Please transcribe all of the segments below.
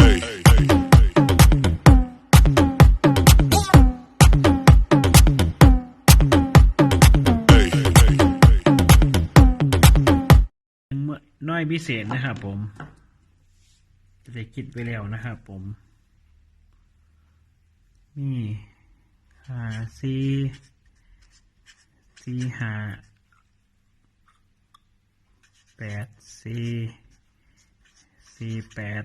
เมื่อน้อยพิเศษนะครับผม จะได้คิดไว้แล้วนะครับผมนี่หาซีซีหาแปดซีซีแปด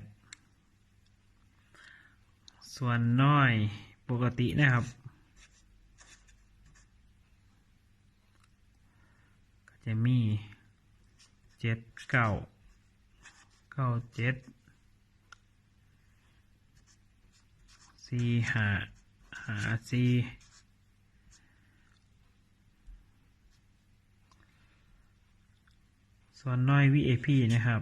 ส่วนน้อยปกตินะครับ ก็จะมีเจ็ดเก้าเก้าเจ็ดสี่หาหาสี่ส่วนน้อย VAP นะครับ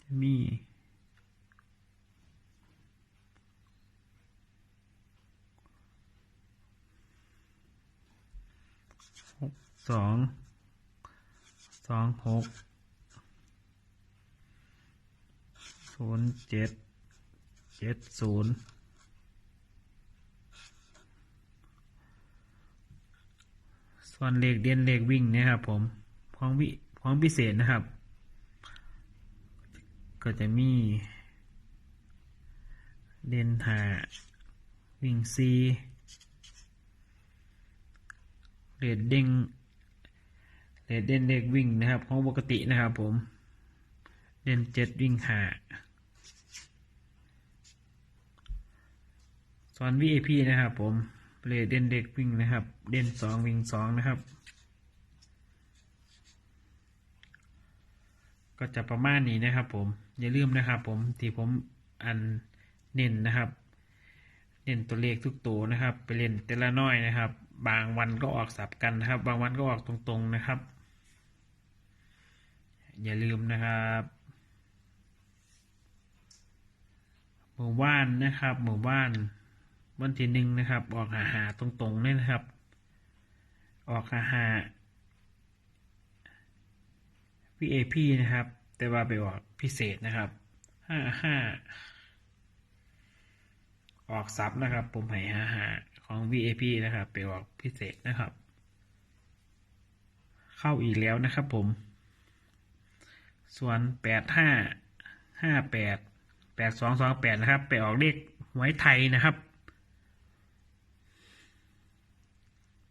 จะมี สองสองหกศูนย์เจ็ดเจ็ดศูนย์ส่วนเลขเด่นเลขวิ่งเนะครับผมพ้อมวิพ้อมพิเศษนะครับ ก็จะมี เด่นหาวิ่งซี เรดเด้งเรดเด่นเลขวิ่งนะครับของปกตินะครับผมเด่นเจ็ดวิ่งหาส่วน VAP นะครับผมเรดเด่นเด็กวิ่งนะครับ เด่นสองวิ่งสองนะครับ ก็จะประมาณนี้นะครับผมอย่าลืมนะครับผมที่ผมอันเน้นนะครับ เน้นตัวเลขทุกตัวนะครับ ไปเล่นแต่ละน้อยนะครับ บางวันก็ออกสับกันนะครับ บางวันก็ออกตรงๆนะครับ อย่าลืมนะครับหมู่บ้านนะครับ หมู่บ้านวันที่หนึ่งนะครับ ออกหาหาตรงๆเลยนะครับ ออกหาหา VAP นะครับ แต่ว่าไปออกพิเศษนะครับห้าห้า ออกซับนะครับ ผมให้หาหาของ VAP นะครับ ไปออกพิเศษนะครับ เข้าอีกแล้วนะครับผม ส่วนแปดห้าห้าแปดแปดสองสองแปดนะครับ ไปออกเลขหวยไทยนะครับ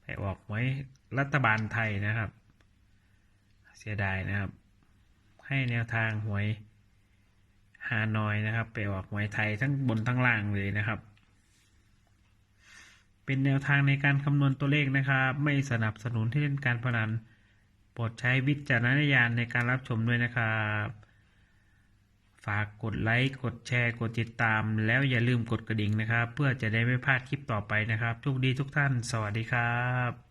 ไปออกหวยรัฐบาลไทยนะครับ เสียดายนะครับ ให้แนวทางหวย ฮานอยนะครับ ไปออกหวยไทยทั้งบนทั้งล่างเลยนะครับ เป็นแนวทางในการคำนวณตัวเลขนะครับ ไม่สนับสนุนที่เล่นการพนันโปรดใช้วิจารณญาณในการรับชมด้วยนะครับ ฝากกดไลค์กดแชร์กดติดตาม แล้วอย่าลืมกดกระดิ่งนะครับ เพื่อจะได้ไม่พลาดคลิปต่อไปนะครับทุกดีทุกท่าน สวัสดีครับ